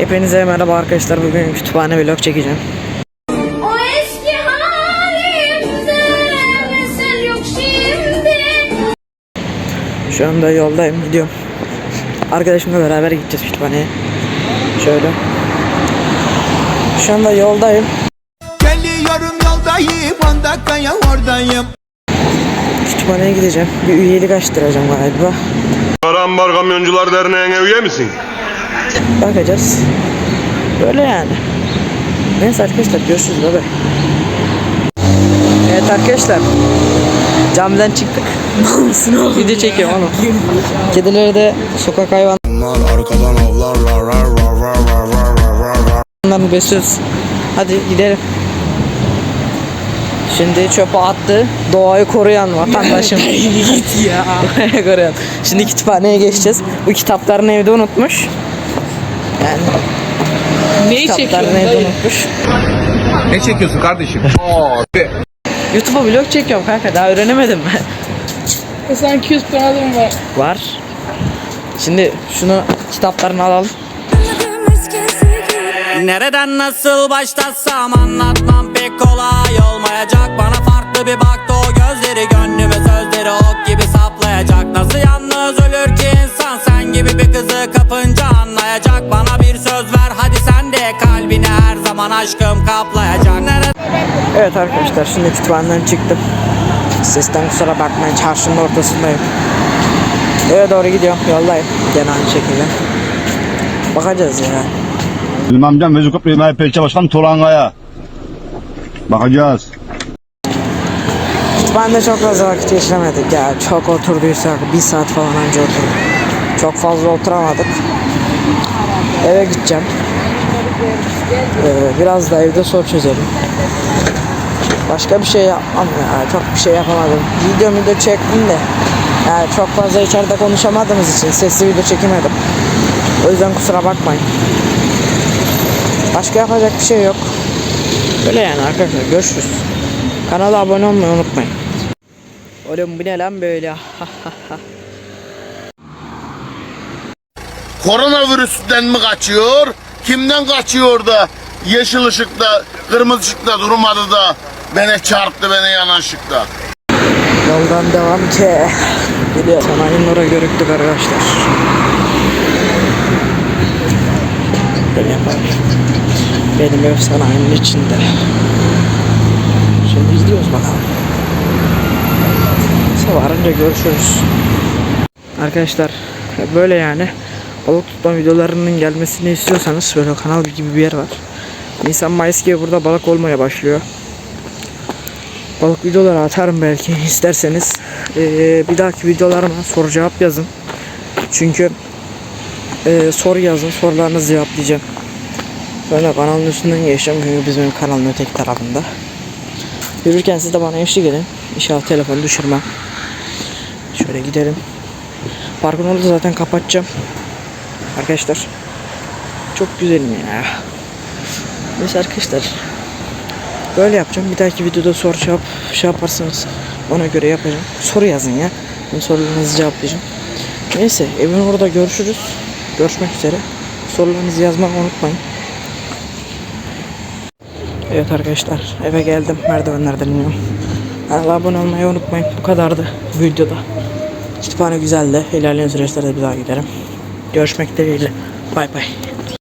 Hepinize merhaba arkadaşlar. Bugün kütüphane vlog çekeceğim. O eski halimde mesel yok şimdi. Şu anda yoldayım gidiyorum. Arkadaşımla beraber gideceğiz kütüphaneye. Şöyle. Şu anda yoldayım. Geliyorum yoldayım 10 dakikaya oradayım Kütüphaneye gideceğim. Bir üyelik açtıracağım galiba. Karambar Kamyoncular Derneği'ne üye misin? Bakacağız. Böyle yani. Neyse arkadaşlar görüşürüz baba. Evet arkadaşlar. Camiden çıktık. Video çekiyorum oğlum. Kedileri de sokak hayvan arkadan avlarlar besliyoruz. Hadi gidelim. Şimdi çöpe attı. Doğayı koruyan vatandaşım. Git ya. Doğayı koruyan. Şimdi kütüphaneye geçeceğiz. Bu kitaplarını evde unutmuş. Yani Neyi kitaplarını çekiyorsun evde unutmuş. Ne çekiyorsun kardeşim? YouTube'a vlog çekiyorum kanka daha öğrenemedim ben. E Sanki 200 kanadım var. Var. Şimdi şunu kitaplarını alalım. Nereden nasıl başlasam anlatmam pek kolay olmayacak Bana farklı bir baktı o gözleri gönlüme kalbini her zaman aşkım kaplayacak Evet arkadaşlar şimdi kütüphaneden çıktım. Sesten kusura bakmayın çarşının ortasındayım. Eve doğru gidiyorum yoldayım. Gene aynı şekilde. Bakacağız ya. Benim amcam Vezukop İmam Pelçe Başkan Turangaya. Bakacağız. Kütüphanede çok fazla vakit geçiremedik ya. Çok oturduysak bir saat falan önce oturduk. Çok fazla oturamadık. Eve gideceğim. Ee, biraz da evde soru çözelim. Başka bir şey yapmam ya. Çok bir şey yapamadım. Video video çektim de. Yani çok fazla içeride konuşamadığımız için sesli video çekemedim. O yüzden kusura bakmayın. Başka yapacak bir şey yok. Böyle yani arkadaşlar görüşürüz. Kanala abone olmayı unutmayın. Oğlum bu ne lan böyle? Koronavirüsten mi kaçıyor? Kimden kaçıyor da yeşil ışıkta, kırmızı ışıkta durmadı da beni çarptı beni yanan ışıkta. Yoldan devam ki. Gidiyor sanayinin oraya görüktük arkadaşlar. Böyle yapalım. Benim ev sanayinin içinde. Şimdi gidiyoruz bakalım. Sabah varınca görüşürüz. Arkadaşlar böyle yani balık tutma videolarının gelmesini istiyorsanız böyle kanal gibi bir yer var. Nisan Mayıs gibi burada balık olmaya başlıyor. Balık videoları atarım belki isterseniz. Ee, bir dahaki videolarıma soru cevap yazın. Çünkü e, soru yazın sorularınızı cevaplayacağım. Böyle kanalın üstünden geçeceğim çünkü bizim kanalın öteki tarafında. Yürürken siz de bana eşlik edin. İnşallah telefonu düşürmem. Şöyle gidelim. Parkın orada zaten kapatacağım. Arkadaşlar. Çok güzelim ya. Neyse arkadaşlar. Böyle yapacağım. Bir dahaki videoda soru cevap şey yaparsanız ona göre yapacağım. Soru yazın ya. Ben sorularınızı cevaplayacağım. Neyse evin orada görüşürüz. Görüşmek üzere. Sorularınızı yazmayı unutmayın. Evet arkadaşlar eve geldim. Merdivenlerden iniyorum. Kanala abone olmayı unutmayın. Bu kadardı videoda. Kütüphane güzeldi. İlerleyen süreçlerde bir daha giderim. Görüşmek dileğiyle. Bay bay.